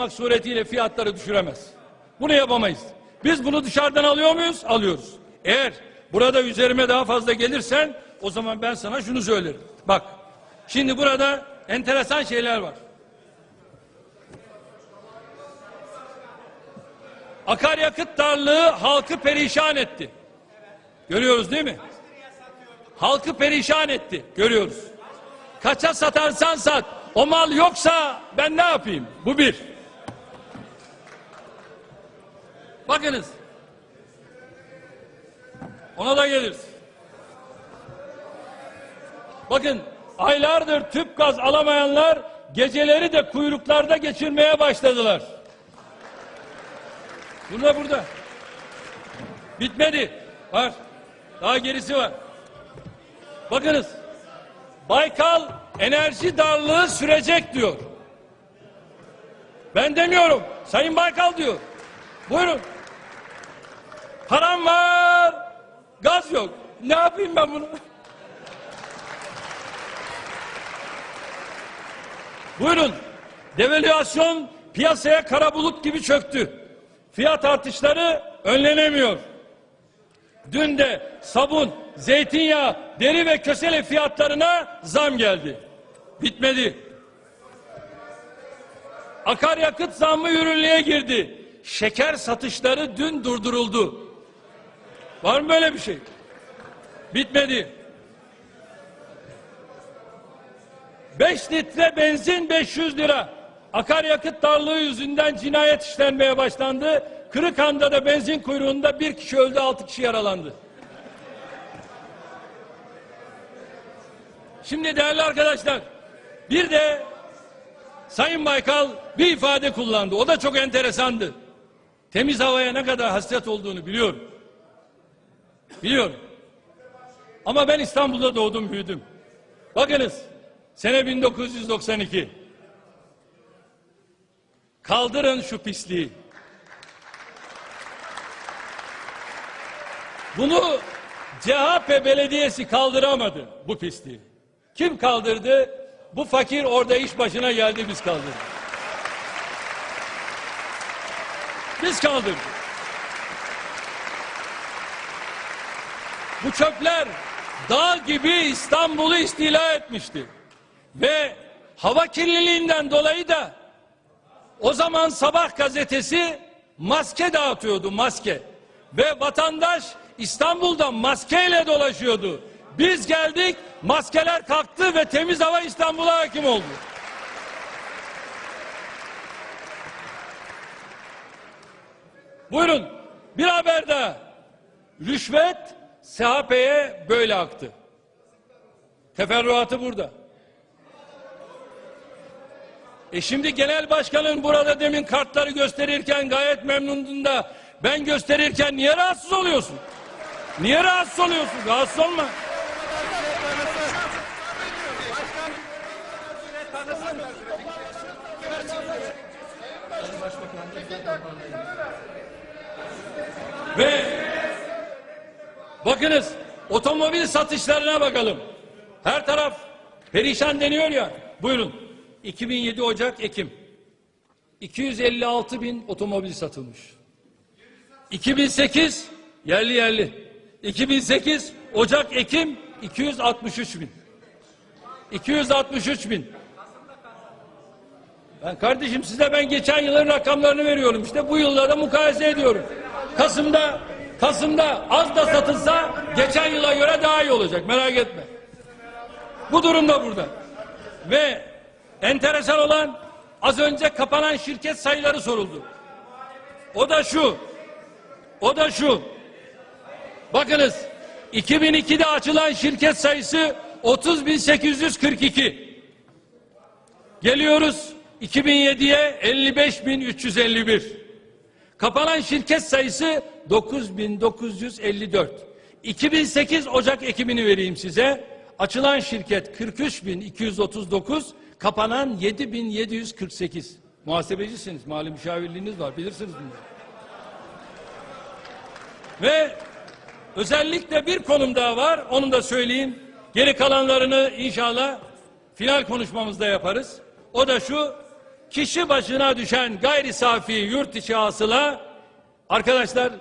yapmak suretiyle fiyatları düşüremez. Bunu yapamayız. Biz bunu dışarıdan alıyor muyuz? Alıyoruz. Eğer burada üzerime daha fazla gelirsen o zaman ben sana şunu söylerim. Bak şimdi burada enteresan şeyler var. Akaryakıt darlığı halkı perişan etti. Görüyoruz değil mi? Halkı perişan etti. Görüyoruz. Kaça satarsan sat. O mal yoksa ben ne yapayım? Bu bir. Bakınız. Ona da geliriz. Bakın aylardır tüp gaz alamayanlar geceleri de kuyruklarda geçirmeye başladılar. Burada burada. Bitmedi. Var. Daha gerisi var. Bakınız. Baykal enerji darlığı sürecek diyor. Ben demiyorum. Sayın Baykal diyor. Buyurun. Param var. Gaz yok. Ne yapayım ben bunu? Buyurun. Devalüasyon piyasaya kara bulut gibi çöktü. Fiyat artışları önlenemiyor. Dün de sabun, zeytinyağı, deri ve kösele fiyatlarına zam geldi. Bitmedi. Akaryakıt zammı yürürlüğe girdi. Şeker satışları dün durduruldu. Var mı böyle bir şey? Bitmedi. 5 litre benzin 500 lira. Akaryakıt darlığı yüzünden cinayet işlenmeye başlandı. Kırıkhan'da da benzin kuyruğunda bir kişi öldü, altı kişi yaralandı. Şimdi değerli arkadaşlar, bir de Sayın Baykal bir ifade kullandı. O da çok enteresandı. Temiz havaya ne kadar hasret olduğunu biliyorum. Biliyorum. Ama ben İstanbul'da doğdum, büyüdüm. Bakınız, sene 1992. Kaldırın şu pisliği. Bunu CHP belediyesi kaldıramadı bu pisliği. Kim kaldırdı? Bu fakir orada iş başına geldi biz kaldırdık. Biz kaldırdık. Bu çöpler dağ gibi İstanbul'u istila etmişti. Ve hava kirliliğinden dolayı da o zaman Sabah gazetesi maske dağıtıyordu maske. Ve vatandaş İstanbul'da maskeyle dolaşıyordu. Biz geldik maskeler kalktı ve temiz hava İstanbul'a hakim oldu. Buyurun bir haber daha. Rüşvet SHP'ye böyle aktı. Teferruatı burada. E şimdi genel başkanın burada demin kartları gösterirken gayet memnundun da ben gösterirken niye rahatsız oluyorsun? Niye rahatsız oluyorsun? Rahatsız olma. Ve bakınız otomobil satışlarına bakalım. Her taraf perişan deniyor ya. Buyurun. 2007 Ocak Ekim. 256 bin otomobil satılmış. 2008 yerli yerli. 2008 Ocak Ekim 263 bin. 263 bin. Ben kardeşim size ben geçen yılın rakamlarını veriyorum. İşte bu yılda da mukayese ediyorum. Kasım'da Kasım'da az da satılsa geçen yıla göre daha iyi olacak. Merak etme. Bu durumda burada. Ve enteresan olan az önce kapanan şirket sayıları soruldu. O da şu. O da şu. Bakınız 2002'de açılan şirket sayısı 30.842. Geliyoruz 2007'ye 55.351. Kapanan şirket sayısı 9954. 2008 Ocak ekimini vereyim size. Açılan şirket 43239, kapanan 7748. Muhasebecisiniz, mali müşavirliğiniz var, bilirsiniz bunu. Ve özellikle bir konum daha var, onu da söyleyeyim. Geri kalanlarını inşallah final konuşmamızda yaparız. O da şu, kişi başına düşen gayri safi yurt içi hasıla arkadaşlar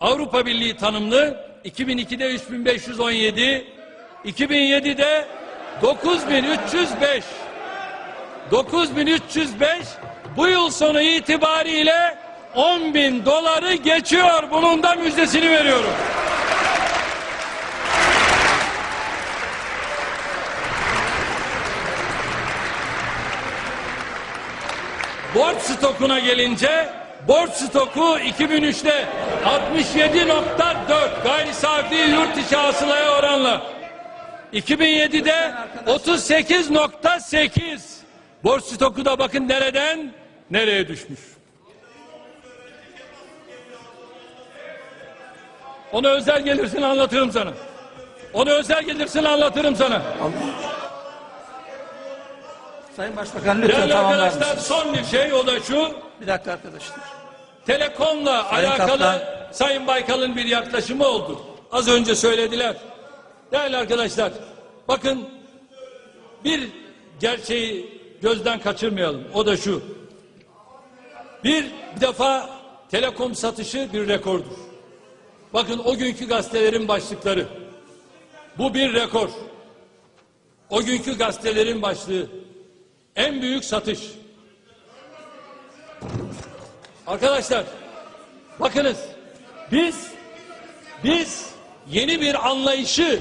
Avrupa Birliği tanımlı 2002'de 3517 2007'de 9305 9305 bu yıl sonu itibariyle 10 bin doları geçiyor. Bunun da müjdesini veriyorum. Borç stokuna gelince borç stoku 2003'te 67.4 gayri safi yurt içi hasılaya oranla 2007'de 38.8 borç stoku da bakın nereden nereye düşmüş. Onu özel gelirsin anlatırım sana. Onu özel gelirsin anlatırım sana. Sayın Başbakan lütfen Değerli tamamlar arkadaşlar mısınız? son bir şey o da şu. Bir dakika arkadaşlar. Telekomla Sayın alakalı Kaptan. Sayın Baykal'ın bir yaklaşımı oldu. Az önce söylediler. Değerli arkadaşlar, bakın bir gerçeği gözden kaçırmayalım. O da şu. Bir, bir defa telekom satışı bir rekordur. Bakın o günkü gazetelerin başlıkları. Bu bir rekor. O günkü gazetelerin başlığı. En büyük satış. Arkadaşlar bakınız biz biz yeni bir anlayışı